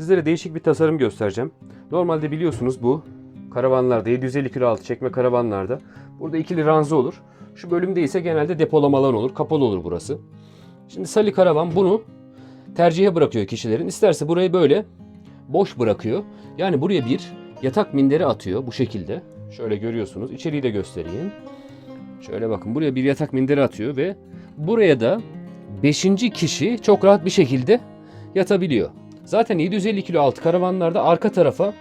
Sizlere değişik bir tasarım göstereceğim. Normalde biliyorsunuz bu karavanlarda 750 kilo altı çekme karavanlarda burada ikili ranza olur. Şu bölümde ise genelde depolama alanı olur. Kapalı olur burası. Şimdi Sali Karavan bunu tercihe bırakıyor kişilerin. İsterse burayı böyle boş bırakıyor. Yani buraya bir yatak minderi atıyor bu şekilde. Şöyle görüyorsunuz. İçeriği de göstereyim. Şöyle bakın buraya bir yatak minderi atıyor ve buraya da 5. kişi çok rahat bir şekilde yatabiliyor. Zaten 750 kilo altı karavanlarda arka tarafa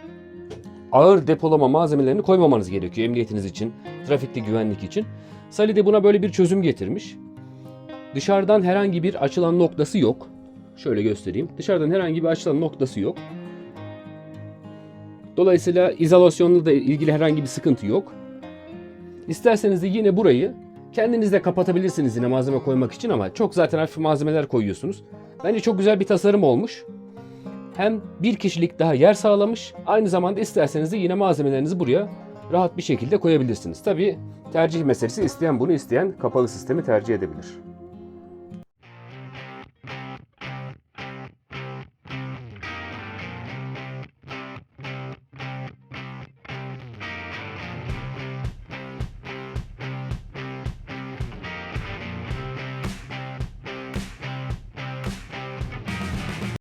ağır depolama malzemelerini koymamanız gerekiyor emniyetiniz için, trafikte güvenlik için. Sali de buna böyle bir çözüm getirmiş. Dışarıdan herhangi bir açılan noktası yok. Şöyle göstereyim. Dışarıdan herhangi bir açılan noktası yok. Dolayısıyla izolasyonla da ilgili herhangi bir sıkıntı yok. İsterseniz de yine burayı kendiniz de kapatabilirsiniz yine malzeme koymak için ama çok zaten hafif malzemeler koyuyorsunuz. Bence çok güzel bir tasarım olmuş. Hem bir kişilik daha yer sağlamış. Aynı zamanda isterseniz de yine malzemelerinizi buraya rahat bir şekilde koyabilirsiniz. Tabii tercih meselesi isteyen bunu isteyen kapalı sistemi tercih edebilir.